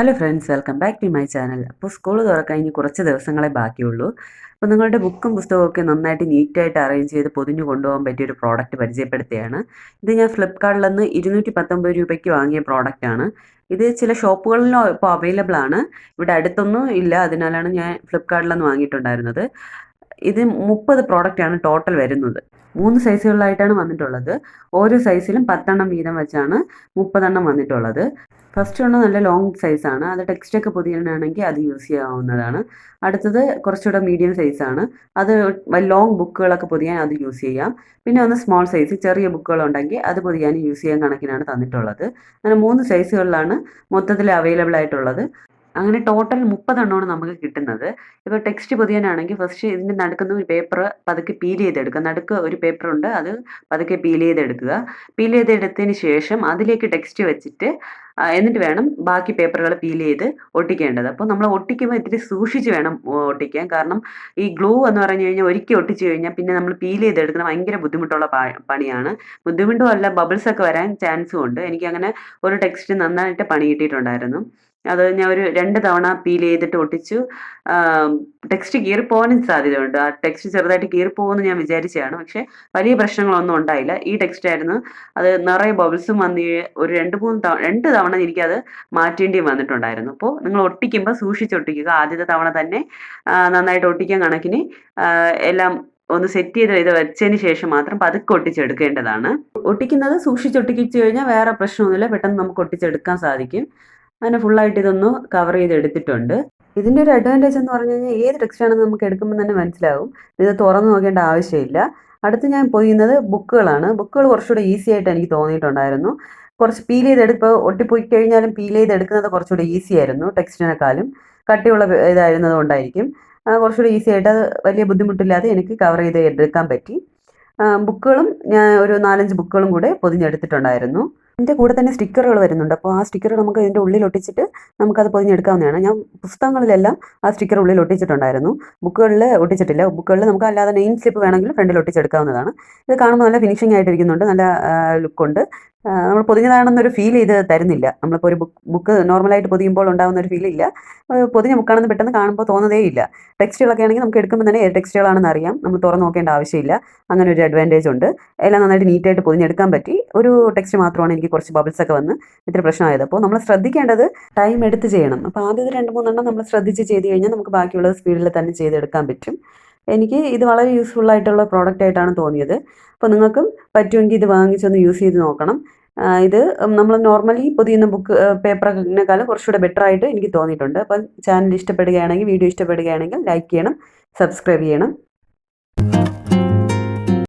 Hello friends welcome back to my channel അപ്പോൾ school തുറക്കാൻ ഇനി കുറച്ച് ദിവസങ്ങളെ ബാക്കിയുള്ളൂ. അപ്പോൾ നിങ്ങളുടെ ബുക്കും പുസ്തകവും ഒക്കെ നന്നായിട്ട് നീറ്റായിട്ട് അറേഞ്ച് ചെയ്ത് പൊതിഞ്ഞു കൊണ്ടുപോകാൻ പറ്റിയ ഒരു പ്രോഡക്റ്റ് പരിചയപ്പെടുത്തുകയാണ് ഇത് ഞാൻ ഫ്ലിപ്കാർട്ടിൽ നിന്ന് ഇരുന്നൂറ്റി പത്തൊമ്പത് രൂപയ്ക്ക് വാങ്ങിയ പ്രോഡക്റ്റാണ് ഇത് ചില ഷോപ്പുകളിലും ഇപ്പോൾ അവൈലബിൾ ആണ്. ഇവിടെ അടുത്തൊന്നും ഇല്ല. അതിനാലാണ് ഞാൻ ഫ്ലിപ്കാർട്ടിൽ നിന്ന് വാങ്ങിയിട്ടുണ്ടായിരുന്നത്. ഇത് മുപ്പത് പ്രോഡക്റ്റാണ് ടോട്ടൽ വരുന്നത്. മൂന്ന് സൈസുകളിലായിട്ടാണ് വന്നിട്ടുള്ളത്. ഓരോ സൈസിലും പത്തെണ്ണം വീതം വെച്ചാണ് മുപ്പതെണ്ണം വന്നിട്ടുള്ളത്. ഫസ്റ്റ് ഒന്ന് നല്ല ലോങ് സൈസാണ് അത് ടെക്സ്റ്റൊക്കെ പൊതിയാനാണെങ്കിൽ അത് യൂസ് ചെയ്യാവുന്നതാണ്. അടുത്തത് കുറച്ചുകൂടെ മീഡിയം സൈസാണ് അത് ലോങ് ബുക്കുകളൊക്കെ പൊതിയാൻ അത് യൂസ് ചെയ്യാം. പിന്നെ ഒന്ന് സ്മോൾ സൈസ് ചെറിയ ബുക്കുകളുണ്ടെങ്കിൽ അത് പൊതിയാൻ യൂസ് ചെയ്യാൻ കണക്കിനാണ് തന്നിട്ടുള്ളത്. അങ്ങനെ മൂന്ന് സൈസുകളിലാണ് മൊത്തത്തിൽ അവൈലബിൾ ആയിട്ടുള്ളത്. അങ്ങനെ ടോട്ടൽ മുപ്പതെണ്ണമാണ് നമുക്ക് കിട്ടുന്നത്. ഇപ്പോൾ ടെക്സ്റ്റ് പൊതിയാനാണെങ്കിൽ ഫസ്റ്റ് ഇതിന്റെ നടുക്കുന്ന ഒരു പേപ്പർ പതുക്കെ പീൽ ചെയ്തെടുക്കുക. നടുക്ക് ഒരു പേപ്പർ ഉണ്ട്. അത് പതുക്കെ പീൽ ചെയ്തെടുക്കുക. പീൽ ചെയ്തെടുത്തതിന് ശേഷം അതിലേക്ക് ടെക്സ്റ്റ് വെച്ചിട്ട് എന്നിട്ട് വേണം ബാക്കി പേപ്പറുകൾ പീൽ ചെയ്ത് ഒട്ടിക്കേണ്ടത്. അപ്പോൾ നമ്മൾ ഒട്ടിക്കുമ്പോൾ ഇത്തിരി സൂക്ഷിച്ച് വേണം ഒട്ടിക്കാൻ. കാരണം ഈ ഗ്ലൂ എന്ന് പറഞ്ഞു കഴിഞ്ഞാൽ ഒരിക്കൽ ഒട്ടിച്ചു കഴിഞ്ഞാൽ പിന്നെ നമ്മൾ പീൽ ചെയ്തെടുക്കുന്ന ഭയങ്കര ബുദ്ധിമുട്ടുള്ള പണിയാണ്. ബുദ്ധിമുട്ടും അല്ല ബബിൾസ് ഒക്കെ വരാൻ ചാൻസും ഉണ്ട്. എനിക്ക് അങ്ങനെ ഒരു ടെക്സ്റ്റ് നന്നായിട്ട് പണി കിട്ടിയിട്ടുണ്ടായിരുന്നു. അത് ഞാൻ ഒരു രണ്ട് തവണ പീൽ ചെയ്തിട്ട് ഒട്ടിച്ചു. ടെക്സ്റ്റ് കീറിപ്പോകാനും സാധ്യതയുണ്ട്. ആ ടെക്സ്റ്റ് ചെറുതായിട്ട് കീറിപ്പോകുമെന്ന് ഞാൻ വിചാരിച്ചതാണ്. പക്ഷേ വലിയ പ്രശ്നങ്ങളൊന്നും ഉണ്ടായില്ല. ഈ ടെക്സ്റ്റ് ആയിരുന്നു. അത് നിറയെ ബബിൾസും വന്ന് ഒരു രണ്ട് മൂന്ന് തവണ രണ്ട് തവണ എനിക്കത് മാറ്റേണ്ടി വന്നിട്ടുണ്ടായിരുന്നു. അപ്പോൾ നിങ്ങൾ ഒട്ടിക്കുമ്പോൾ സൂക്ഷിച്ച് ഒട്ടിക്കുക. ആദ്യത്തെ തവണ തന്നെ നന്നായിട്ട് ഒട്ടിക്കാൻ കണക്കിന് എല്ലാം ഒന്ന് സെറ്റ് ചെയ്ത് ഇത് വെച്ചതിന് ശേഷം മാത്രം പതുക്കെ ഒട്ടിച്ചെടുക്കേണ്ടതാണ്. ഒട്ടിക്കുന്നത് സൂക്ഷിച്ചൊട്ടിക്കിച്ച് കഴിഞ്ഞാൽ വേറെ പ്രശ്നമൊന്നുമില്ല. പെട്ടെന്ന് നമുക്ക് ഒട്ടിച്ചെടുക്കാൻ സാധിക്കും. അങ്ങനെ ഫുള്ളായിട്ട് ഇതൊന്ന് കവർ ചെയ്ത് എടുത്തിട്ടുണ്ട്. ഇതിന്റെ ഒരു അഡ്വാന്റേജ് എന്ന് പറഞ്ഞു കഴിഞ്ഞാൽ ഏത് ടെക്സ്റ്റ് ആണെന്ന് നമുക്ക് എടുക്കുമ്പോൾ തന്നെ മനസ്സിലാവും. ഇത് തുറന്നു നോക്കേണ്ട ആവശ്യമില്ല. അടുത്ത് ഞാൻ പോയിരുന്നത് ബുക്കുകളാണ്. ബുക്കുകൾ കുറച്ചുകൂടെ ഈസി ആയിട്ട് എനിക്ക് തോന്നിയിട്ടുണ്ടായിരുന്നു. കുറച്ച് പീൽ ചെയ്തെടുപ്പോൾ ഒട്ടിപ്പോയി കഴിഞ്ഞാലും പീൽ ചെയ്തെടുക്കുന്നത് കുറച്ചുകൂടെ ഈസി ആയിരുന്നു ടെക്സ്റ്റിനെക്കാളും കട്ടിയുള്ള ഇതായിരുന്നത് കൊണ്ടായിരിക്കും. കുറച്ചുകൂടെ ഈസി ആയിട്ട് അത് വലിയ ബുദ്ധിമുട്ടില്ലാതെ എനിക്ക് കവർ ചെയ്ത് എടുക്കാൻ പറ്റി. ബുക്കുകളും ഞാൻ ഒരു നാലഞ്ച് ബുക്കുകളും കൂടെ പൊതിഞ്ഞെടുത്തിട്ടുണ്ടായിരുന്നു. ഇതിന്റെ കൂടെ തന്നെ സ്റ്റിക്കറുകൾ വരുന്നുണ്ട്. അപ്പോൾ ആ സ്റ്റിക്കർ നമുക്ക് ഇതിന്റെ ഉള്ളിൽ ഒട്ടിച്ചിട്ട് നമുക്കത് പൊതിഞ്ഞെടുക്കാവുന്നതാണ്. ഞാൻ പുസ്തകങ്ങളിലെല്ലാം ആ സ്റ്റിക്കർ ഉള്ളിൽ ഒട്ടിച്ചിട്ടുണ്ടായിരുന്നു. ബുക്കുകളിൽ ഒട്ടിച്ചിട്ടില്ല. ബുക്കുകളിൽ നമുക്ക് അല്ലാതെ നെയിം സ്ലിപ്പ് വേണമെങ്കിൽ ഫ്രണ്ടിൽ ഒട്ടിച്ചെടുക്കാവുന്നതാണ്. ഇത് കാണുമ്പോൾ നല്ല ഫിനിഷിംഗ് ആയിട്ടിരിക്കുന്നുണ്ട്. നല്ല ലുക്കുണ്ട്. നമ്മൾ പൊതിഞ്ഞതാണെന്നൊരു ഫീൽ ചെയ്ത് തരുന്നില്ല. നമ്മളിപ്പോൾ ഒരു ബുക്ക് ബുക്ക് നോർമലായിട്ട് പൊതിയുമ്പോൾ ഉണ്ടാകുന്ന ഒരു ഫീൽ ഇല്ല. പൊതിഞ്ഞ ബുക്കാണെന്ന് പെട്ടെന്ന് കാണുമ്പോൾ തോന്നുന്നതേ ഇല്ല. ടെക്സ്റ്റുകളൊക്കെ ആണെങ്കിൽ നമുക്ക് എടുക്കുമ്പോൾ തന്നെ ഏത് ടെക്സ്റ്റുകളാണെന്ന് അറിയാം. നമ്മൾ തുറന്ന് നോക്കേണ്ട ആവശ്യമില്ല. അങ്ങനെ ഒരു അഡ്വാന്റേജ് ഉണ്ട്. എല്ലാം നന്നായിട്ട് നീറ്റായിട്ട് പൊതിഞ്ഞെടുക്കാൻ പറ്റി. ഒരു ടെക്സ്റ്റ് മാത്രമാണ് എനിക്ക് കുറച്ച് ബബിൾസ് ഒക്കെ വന്ന് ഇത്തിരി പ്രശ്നമായത്. അപ്പോൾ നമ്മൾ ശ്രദ്ധിക്കേണ്ടത് ടൈം എടുത്ത് ചെയ്യണം. അപ്പോൾ ആദ്യത്തെ രണ്ട് മൂന്നെണ്ണം നമ്മൾ ശ്രദ്ധിച്ച് ചെയ്ത് കഴിഞ്ഞാൽ നമുക്ക് ബാക്കിയുള്ളത് സ്പീഡിൽ തന്നെ ചെയ്തെടുക്കാൻ പറ്റും. എനിക്ക് ഇത് വളരെ യൂസ്ഫുൾ ആയിട്ടുള്ള പ്രോഡക്റ്റ് ആയിട്ടാണ് തോന്നിയത്. അപ്പോൾ നിങ്ങൾക്കും പറ്റുമെങ്കിൽ ഇത് വാങ്ങിച്ചൊന്ന് യൂസ് ചെയ്ത് നോക്കണം. ഇത് നമ്മൾ നോർമലി പൊതിയുന്ന ബുക്ക് പേപ്പറിനേക്കാളും കുറച്ചുകൂടെ ബെറ്റർ ആയിട്ട് എനിക്ക് തോന്നിയിട്ടുണ്ട്. അപ്പം ചാനൽ ഇഷ്ടപ്പെടുകയാണെങ്കിൽ വീഡിയോ ഇഷ്ടപ്പെടുകയാണെങ്കിൽ ലൈക്ക് ചെയ്യണം സബ്സ്ക്രൈബ് ചെയ്യണം.